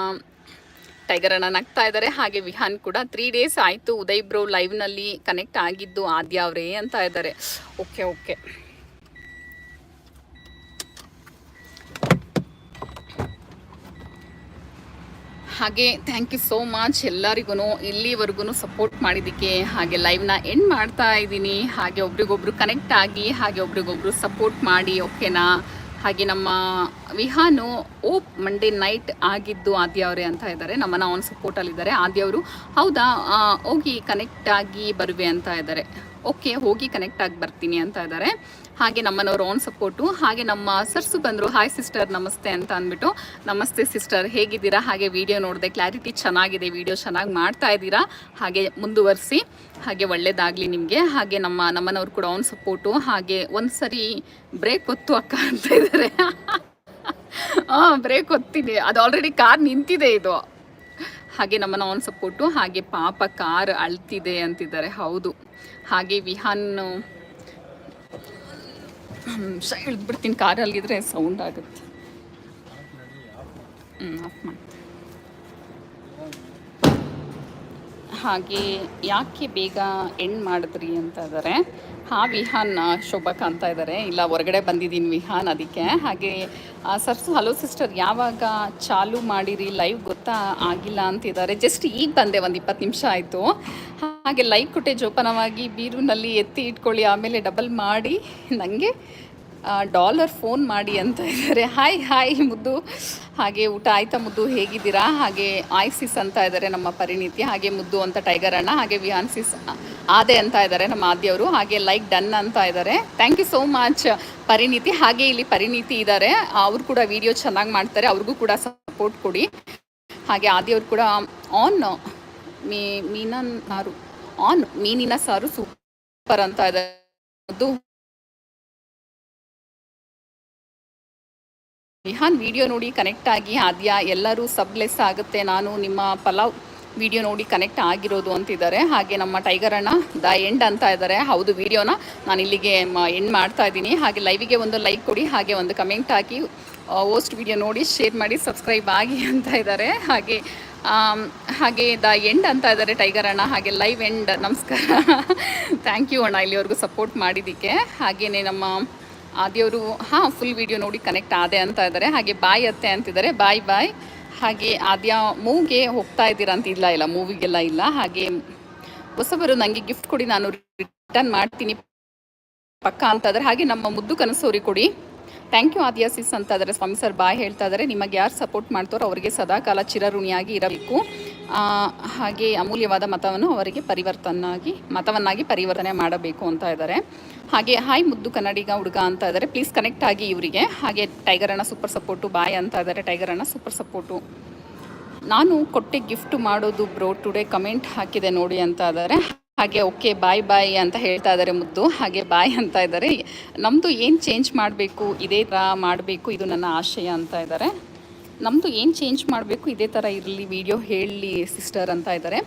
ಟೈಗರ್ ಅಣ್ಣ ನಗ್ತಾ ಇದ್ದಾರೆ. ಹಾಗೆ ವಿಹಾನ್ ಕೂಡ ತ್ರೀ ಡೇಸ್ ಆಯಿತು ಉದಯ್ ಬ್ರೋ ಲೈವ್ನಲ್ಲಿ ಕನೆಕ್ಟ್ ಆಗಿದ್ದು ಆದ್ಯ ಅವರೇ ಅಂತ ಇದ್ದಾರೆ. ಓಕೆ ಓಕೆ ಹಾಗೆ ಥ್ಯಾಂಕ್ ಯು ಸೋ ಮಚ್ ಎಲ್ಲರಿಗೂ ಇಲ್ಲಿವರೆಗೂ ಸಪೋರ್ಟ್ ಮಾಡಿದ್ದಕ್ಕೆ. ಹಾಗೆ ಲೈವ್ನ ಎಂಡ್ ಮಾಡ್ತಾ ಇದ್ದೀನಿ. ಹಾಗೆ ಒಬ್ರಿಗೊಬ್ರು ಕನೆಕ್ಟ್ ಆಗಿ, ಹಾಗೆ ಒಬ್ರಿಗೊಬ್ರು ಸಪೋರ್ಟ್ ಮಾಡಿ ಓಕೆನಾ ಹಾಗೆ ನಮ್ಮ ವಿಹಾನು ಓಪ್ ಮಂಡೇ ನೈಟ್ ಆಗಿದ್ದು ಆದ್ಯ ಅವರೇ ಅಂತ ಇದ್ದಾರೆ. ನಮ್ಮನ್ನ ಆನ್ ಸಪೋರ್ಟಲ್ಲಿದ್ದಾರೆ ಆದ್ಯ ಅವರು, ಹೌದಾ ಹೋಗಿ ಕನೆಕ್ಟ್ ಆಗಿ ಬರುವೆ ಅಂತ ಇದ್ದಾರೆ. ಓಕೆ ಹೋಗಿ ಕನೆಕ್ಟ್ ಆಗಿ ಬರ್ತೀನಿ ಅಂತ ಇದ್ದಾರೆ. ಹಾಗೆ ನಮ್ಮನವರು ಓನ್ ಸಪೋರ್ಟು ಹಾಗೆ ನಮ್ಮ ಸರ್ಸು ಬಂದರು ಹಾಯ್ ಸಿಸ್ಟರ್ ನಮಸ್ತೆ ಅಂತ ಅಂದ್ಬಿಟ್ಟು, ನಮಸ್ತೆ ಸಿಸ್ಟರ್ ಹೇಗಿದ್ದೀರಾ? ಹಾಗೆ ವಿಡಿಯೋ ನೋಡಿದೆ ಕ್ಲಾರಿಟಿ ಚೆನ್ನಾಗಿದೆ ವಿಡಿಯೋ ಚೆನ್ನಾಗಿ ಮಾಡ್ತಾ ಇದ್ದೀರಾ? ಹಾಗೆ ಮುಂದುವರಿಸಿ, ಹಾಗೆ ಒಳ್ಳೇದಾಗಲಿ ನಿಮಗೆ. ಹಾಗೆ ನಮ್ಮ, ನಮ್ಮನವ್ರು ಕೂಡ ಓನ್ ಸಪೋರ್ಟು ಹಾಗೆ ಒಂದು ಸರಿ ಬ್ರೇಕ್ ಒತ್ತು ಅಕ್ಕ ಅಂತ ಇದ್ದಾರೆ ಹಾಂ ಬ್ರೇಕ್ ಹೊತ್ತಿದೆ. ಅದು ಆಲ್ರೆಡಿ ಕಾರ್ ನಿಂತಿದೆ ಇದು. ಹಾಗೆ ನಮ್ಮನ ಆನ್ ಸಪೋರ್ಟು ಹಾಗೆ ಪಾಪ ಕಾರ್ ಅಳ್ತಿದೆ ಅಂತಿದ್ದಾರೆ. ಹೌದು. ಹಾಗೆ ವಿಹಾನ್ ನಿಮಿಷ ಇಳಿದ್ಬಿಡ್ತೀನಿ ಕಾರಲ್ಲಿದ್ರೆ ಸೌಂಡ್ ಆಗುತ್ತೆ. ಹ್ಞೂ ಆಫ್ ಮಾಡಿ. ಹಾಗೆ ಯಾಕೆ ಬೇಗ ಎಂಡ್ ಮಾಡಿದ್ರಿ ಅಂತ ಇದ್ದಾರೆ ಹಾ, ವಿಹಾನ್ ಶೋಭಾ ಕಾಣ್ತಾ ಇದ್ದಾರೆ ಇಲ್ಲ, ಹೊರಗಡೆ ಬಂದಿದ್ದೀನಿ ವಿಹಾನ್ ಅದಕ್ಕೆ. ಹಾಗೆ ಸರ್ ಹಲೋ ಸಿಸ್ಟರ್ ಯಾವಾಗ ಚಾಲು ಮಾಡಿರಿ? ಲೈವ್ ಗೊತ್ತಾ ಆಗಿಲ್ಲ ಅಂತಿದ್ದಾರೆ ಜಸ್ಟ್ ಈಗ ಬಂದೆ, ಒಂದು ಇಪ್ಪತ್ತು ನಿಮಿಷ ಆಯಿತು. ಹಾಗೆ ಲೈವ್ ಕೊಟ್ಟೆ ಜೋಪಾನವಾಗಿ ಬೀರುನಲ್ಲಿ ಎತ್ತಿ ಇಟ್ಕೊಳ್ಳಿ, ಆಮೇಲೆ ಡಬಲ್ ಮಾಡಿ. ನನಗೆ ಡಾಲರ್ ಫೋನ್ ಮಾಡಿ ಅಂತ ಇದ್ದಾರೆ. ಹಾಯ್ ಹಾಯ್ ಮುದ್ದು. ಹಾಗೆ ಊಟ ಆಯ್ತಾ ಮುದ್ದು? ಹೇಗಿದ್ದೀರಾ? ಹಾಗೆ ಆಯ್ಸಿಸ್ ಅಂತ ಇದ್ದಾರೆ ನಮ್ಮ ಪರಿಣಿತಿ. ಹಾಗೆ ಮುದ್ದು ಅಂತ ಟೈಗರ್ ಅಣ್ಣ, ಹಾಗೆ ವಿಹಾನ್ಸಿಸ್ ಆದೆ ಅಂತ ಇದ್ದಾರೆ ನಮ್ಮ ಆದ್ಯವರು ಹಾಗೆ ಲೈಕ್ ಡನ್ ಅಂತ ಇದ್ದಾರೆ. ಥ್ಯಾಂಕ್ ಯು ಸೋ ಮಚ್ ಪರಿಣಿತಿ. ಹಾಗೆ ಇಲ್ಲಿ ಪರಿಣಿತಿ ಇದ್ದಾರೆ. ಅವ್ರು ಕೂಡ ವಿಡಿಯೋ ಚೆನ್ನಾಗಿ ಮಾಡ್ತಾರೆ. ಅವ್ರಿಗೂ ಕೂಡ ಸಪೋರ್ಟ್ ಕೊಡಿ. ಹಾಗೆ ಆದಿಯವ್ರು ಕೂಡ ಆನ್ ಮೀ, ಮೀನನ್ ಸಾರು ಆನ್ ಮೀನಿನ ಸಾರು ಸೂಪರ್ ಅಂತ ಇದೆ ವಿಹಾನ್ ವಿಡಿಯೋ ನೋಡಿ ಕನೆಕ್ಟ್ ಆಗಿ, ಆದ್ಯಾ, ಎಲ್ಲರೂ ಸಬ್ಲೆಸ್ ಆಗುತ್ತೆ, ನಾನು ನಿಮ್ಮ ಪಲಾವ್ ವಿಡಿಯೋ ನೋಡಿ ಕನೆಕ್ಟ್ ಆಗಿರೋದು ಅಂತಿದ್ದಾರೆ. ಹಾಗೆ ನಮ್ಮ ಟೈಗರ್ ಅಣ್ಣ ದ ಎಂಡ್ ಅಂತ ಇದ್ದಾರೆ. ಹೌದು ವಿಡಿಯೋನ ನಾನು ಇಲ್ಲಿಗೆ ಎಂಡ್ ಮಾಡ್ತಾ ಇದ್ದೀನಿ. ಹಾಗೆ ಲೈವಿಗೆ ಒಂದು ಲೈಕ್ ಕೊಡಿ, ಹಾಗೆ ಒಂದು ಕಮೆಂಟ್ ಹಾಕಿ ಓಸ್ಟ್ ವಿಡಿಯೋ ನೋಡಿ ಶೇರ್ ಮಾಡಿ ಸಬ್ಸ್ಕ್ರೈಬ್ ಆಗಿ ಅಂತ ಇದ್ದಾರೆ. ಹಾಗೆ ಹಾಗೆ ದ ಎಂಡ್ ಅಂತ ಇದ್ದಾರೆ ಟೈಗರ್ ಅಣ್ಣ. ಹಾಗೆ ಲೈವ್ ಎಂಡ್ ನಮಸ್ಕಾರ. ಥ್ಯಾಂಕ್ ಯು ಅಣ್ಣ, ಇಲ್ಲಿವರೆಗೂ ಸಪೋರ್ಟ್ ಮಾಡಿದ್ದಕ್ಕೆ. ಹಾಗೆಯೇ ನಮ್ಮ ಆದಿಯವರು ಹಾಂ ಫುಲ್ ವಿಡಿಯೋ ನೋಡಿ ಕನೆಕ್ಟ್ ಆದೆ ಅಂತ ಇದ್ದಾರೆ. ಹಾಗೆ ಬಾಯ್ ಅತ್ತೆ ಅಂತಿದ್ದಾರೆ. ಬಾಯ್ ಬಾಯ್. ಹಾಗೆ ಆದ್ಯ ಮೂವ್ಗೆ ಹೋಗ್ತಾ ಇದ್ದೀರಾ ಅಂತ ಇಲ್ಲ ಇಲ್ಲ, ಮೂವಿಗೆಲ್ಲ ಇಲ್ಲ. ಹಾಗೆ ಹೊಸಬರು ನನಗೆ ಗಿಫ್ಟ್ ಕೊಡಿ, ನಾನು ರಿಟರ್ನ್ ಮಾಡ್ತೀನಿ ಪಕ್ಕ ಅಂತ ಇದ್ದಾರೆ. ಹಾಗೆ ನಮ್ಮ ಮುದ್ದು ಕನಸೋರಿ ಕೊಡಿ. ಥ್ಯಾಂಕ್ ಯು ಆದಿಯಾಸಿಸ್ ಸಿಸ್ ಅಂತ ಇದ್ದಾರೆ ಸ್ವಾಮಿ ಸರ್ ಬಾಯ್ ಹೇಳ್ತಾ ಇದ್ದಾರೆ. ನಿಮಗೆ ಯಾರು ಸಪೋರ್ಟ್ ಮಾಡ್ತಾರೋ ಅವರಿಗೆ ಸದಾಕಾಲ ಚಿರಋಣಿಯಾಗಿ ಇರಬೇಕು. ಹಾಗೆ ಅಮೂಲ್ಯವಾದ ಮತವನ್ನು ಅವರಿಗೆ ಪರಿವರ್ತನಾಗಿ, ಮತವನ್ನಾಗಿ ಪರಿವರ್ತನೆ ಮಾಡಬೇಕು ಅಂತ ಇದ್ದಾರೆ. ಹಾಗೆ ಹಾಯ್ ಮುದ್ದು ಕನ್ನಡಿಗ ಹುಡುಗ ಅಂತ ಇದ್ದಾರೆ. ಪ್ಲೀಸ್ ಕನೆಕ್ಟ್ ಆಗಿ ಇವರಿಗೆ. ಹಾಗೆ ಟೈಗರ್ ಅಣ್ಣ ಸೂಪರ್ ಸಪೋರ್ಟು ಬಾಯ್ ಅಂತ ಇದ್ದಾರೆ. ಟೈಗರ್ ಅಣ್ಣ ಸೂಪರ್ ಸಪೋರ್ಟು ನಾನು ಕೊಟ್ಟೆ ಗಿಫ್ಟ್ ಮಾಡೋದು ಬ್ರೋ ಟುಡೇ ಕಮೆಂಟ್ ಹಾಕಿದೆ ನೋಡಿ ಅಂತ ಇದ್ದಾರೆ. ಹಾಗೆ ಓಕೆ ಬಾಯ್ ಬಾಯ್ ಅಂತ ಹೇಳ್ತಾ ಇದ್ದಾರೆ ಮುದ್ದು. ಹಾಗೆ ಬಾಯ್ ಅಂತ ಇದ್ದಾರೆ. ನಮ್ಮದು ಏನು ಚೇಂಜ್ ಮಾಡಬೇಕು? ಇದೇ ಥರ ಮಾಡಬೇಕು, ಇದು ನನ್ನ ಆಶಯ ಅಂತ ಇದ್ದಾರೆ. ನಮ್ಮದು ಏನು ಚೇಂಜ್ ಮಾಡಬೇಕು? ಇದೇ ಥರ ಇರಲಿ ವಿಡಿಯೋ ಹೇಳಿ ಸಿಸ್ಟರ್ ಅಂತ ಇದ್ದಾರೆ.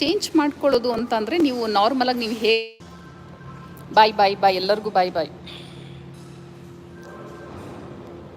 ಚೇಂಜ್ ಮಾಡ್ಕೊಳ್ಳೋದು ಅಂತಂದರೆ ನೀವು ನಾರ್ಮಲಾಗಿ ನೀವು ಹೇ ಬಾಯ್ ಬಾಯ್ ಬಾಯ್ ಎಲ್ಲರಿಗೂ ಬಾಯ್ ಬಾಯ್